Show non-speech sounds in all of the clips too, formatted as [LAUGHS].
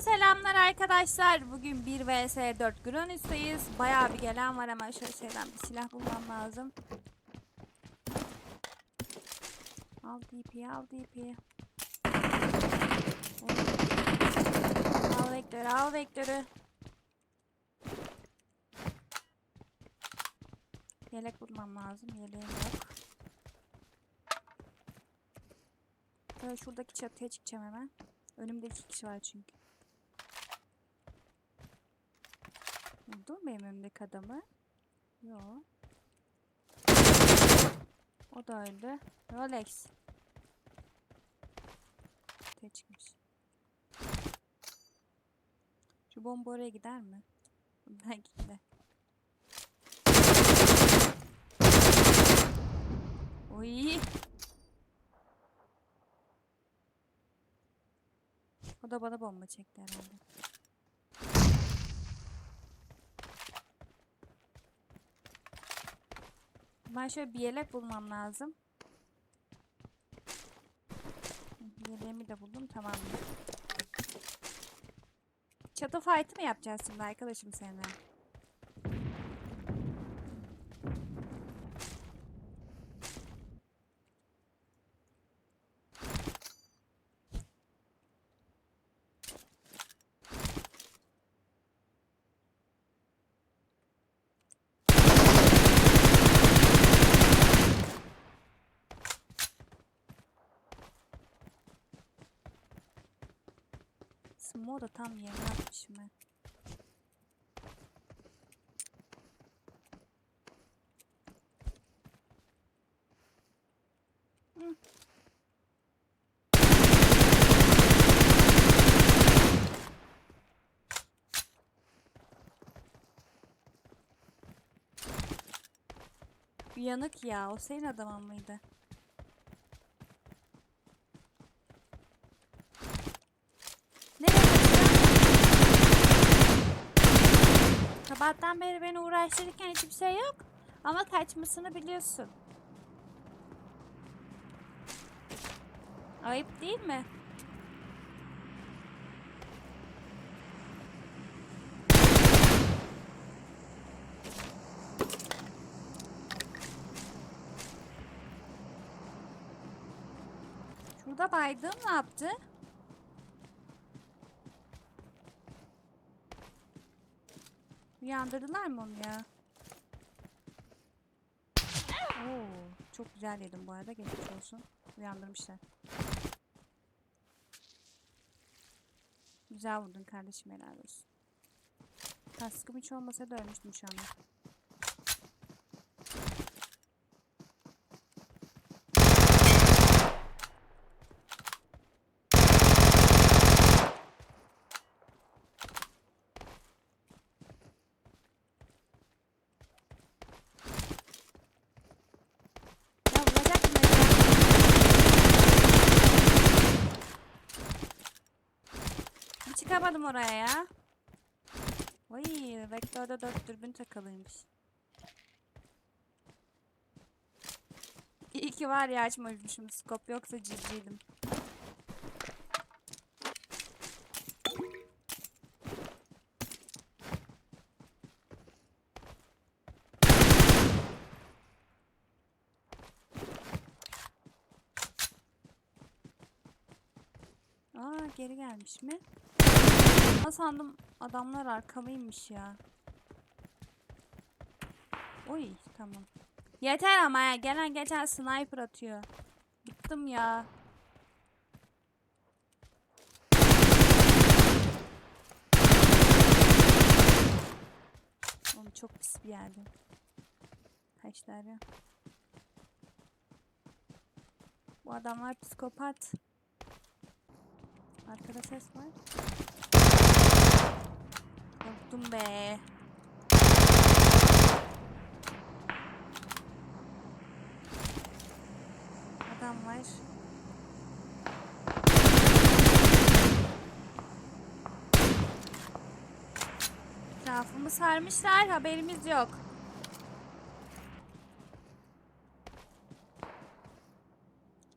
Selamlar arkadaşlar. Bugün 1 vs 4 Granus'tayız. Bayağı bir gelen var ama şöyle şeyden bir silah bulmam lazım. Al DP'yi al DP'yi. Al vektörü al vektörü. Yelek bulmam lazım. Yeleğim yok. Böyle şuradaki çatıya çıkacağım hemen. Önümde iki kişi var çünkü. Buldun mu benim önümdeki adamı? Yo. O da öldü. Rolex. Ortaya çıkmış. Şu bomba oraya gider mi? [LAUGHS] Belki gider. Oy. O da bana bomba çekti herhalde. Ben şöyle bir yelek bulmam lazım. Yeleğimi de buldum tamam. Çatı fight'ı mı yapacağız şimdi arkadaşım seninle? Smoke da tam yerine atmışım ben. Yanık ya. O senin adamın mıydı? Nereye kaçıyor? Sabahtan beri beni uğraştırırken hiçbir şey yok. Ama kaçmasını biliyorsun. Ayıp değil mi? Şurada baydığım ne yaptı? Uyandırdılar mı onu ya? Oo, çok güzel yedim bu arada. Geçmiş olsun. Uyandırmışlar. Güzel vurdun kardeşim helal olsun. Kaskım hiç olmasa da ölmüştüm şu anda. Ya vuracak mı? Bir çıkamadım oraya ya. Vay, vektörde dört dürbün takılıymış. İyi ki var ya açmamışım skop yoksa ciddiydim. Aa geri gelmiş mi? Ben sandım adamlar arkamıymış ya. Oy tamam. Yeter ama ya gelen geçen sniper atıyor. Bıktım ya. Oğlum çok pis bir yerde. Kaçlar ya. Bu adamlar psikopat. Arkada ses var. Korktum be. Adam var. Etrafımı sarmışlar haberimiz yok.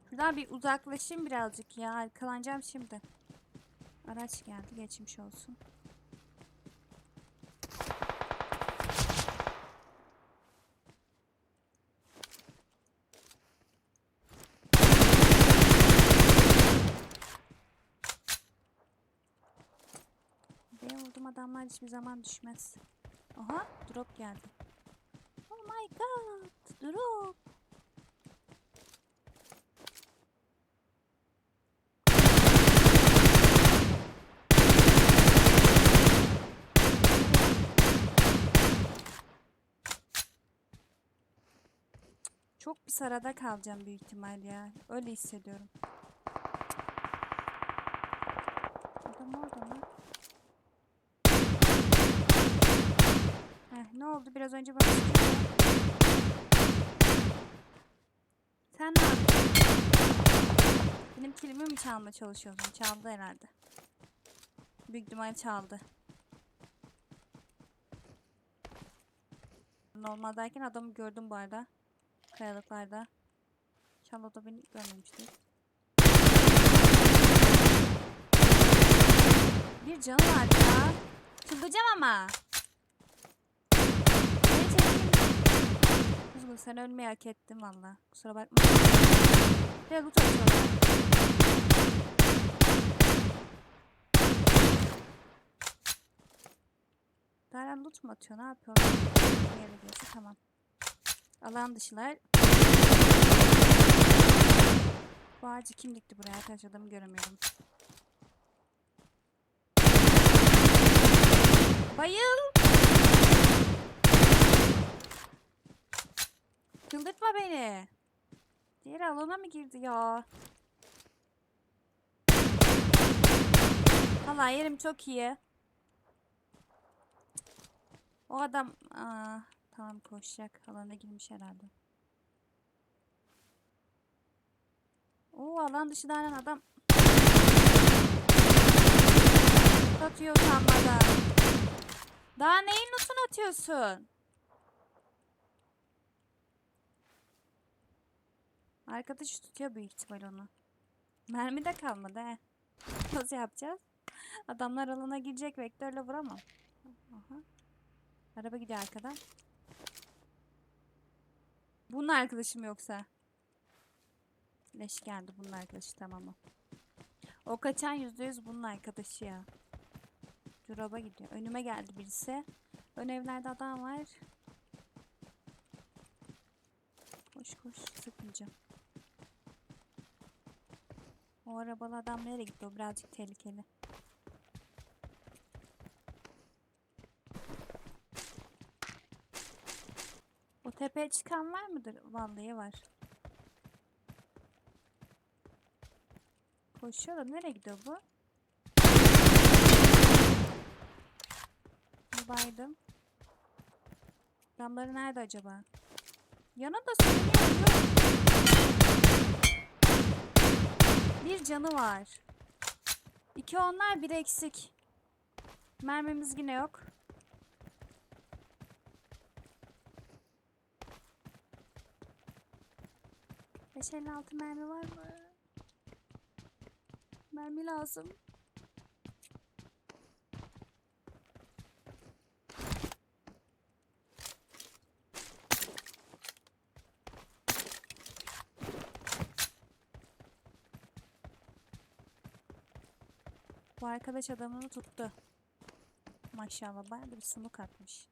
Şuradan bir uzaklaşayım birazcık ya. Arkalanacağım şimdi. Araç geldi. Geçmiş olsun. B vurdum adamlar hiçbir zaman düşmez. Aha drop geldi. Oh my god drop. Çok bir sarada kalacağım büyük ihtimal ya. Öyle hissediyorum. Adam orada mı? Heh, ne oldu? Biraz önce bana. Sen ne yaptın? Benim kilimi mi çalmaya çalışıyorsun? Çaldı herhalde. Büyük ihtimal çaldı. Normaldeyken adamı gördüm bu arada. Kayalıklarda. İnşallah da beni görmemiştir. Bir canı var ya. Çıldıracağım ama. Kuzgun sen ölmeyi hak ettin valla. Kusura bakma. De loot atıyorlar. Daren loot mu atıyor? Ne yapıyorlar? Bir yere gidiyorsa tamam. Alan dışılar. Bu ağacı kim dikti buraya arkadaşlar adamı göremiyorum. Bayıl. Çıldırtma beni. Diğer alana mı girdi ya? Valla yerim çok iyi. O adam... Aa, tamam koşacak. Alana girmiş herhalde. Oo alan dışından adam. Atıyor utanmadan. Daha neyin notunu atıyorsun? Arkadaş tutuyor büyük ihtimal onu. Mermi de kalmadı he. Nasıl yapacağız? Adamlar alana girecek vektörle vuramam. Aha. Araba gidiyor arkadan. Bunun arkadaşım yoksa. Leş geldi bunun arkadaşı tamam o. O kaçan yüzde yüz bunun arkadaşı ya. Drop'a gidiyor. Önüme geldi birisi. Ön evlerde adam var. Koş koş sıkmayacağım. O arabalı adam nereye gitti? O birazcık tehlikeli. Tepeye çıkan var mıdır? Vallahi var. Koşuyor da nereye gidiyor bu? Baydım. Adamları nerede acaba? Yanında sürünüyor. yok. Bir canı var. İki onlar bir eksik. Mermimiz yine yok. Beş elli altı mermi var mı? Mermi lazım. Bu arkadaş adamını tuttu. Maşallah bayağı bir smoke atmış.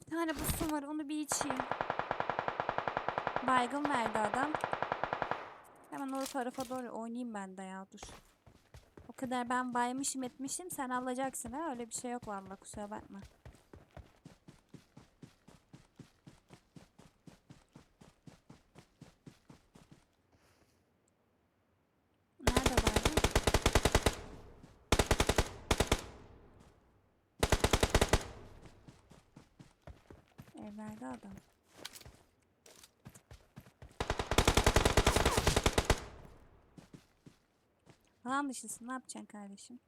Bir tane busum var onu bir içeyim. Baygın verdi adam. Hemen o tarafa doğru oynayayım ben de ya dur. O kadar ben baymışım etmişim sen alacaksın ha öyle bir şey yok vallahi kusura bakma. Nerede adam. Alan dışısın ne yapacaksın kardeşim?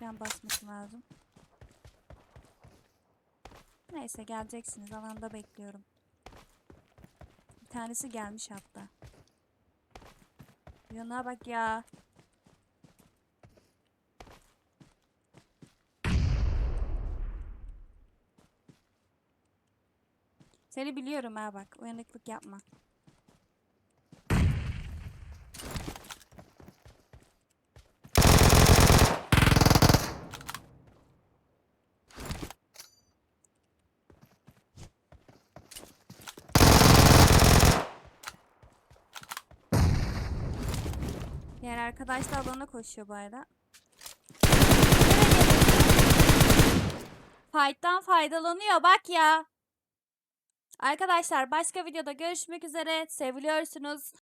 Can basması lazım. Neyse geleceksiniz alanda bekliyorum. tanesi gelmiş hatta. Yana bak ya. Seni biliyorum ha bak. Uyanıklık yapma. Diğer arkadaş da alana koşuyor bu arada. Fight'tan faydalanıyor bak ya. Arkadaşlar başka videoda görüşmek üzere. Seviliyorsunuz.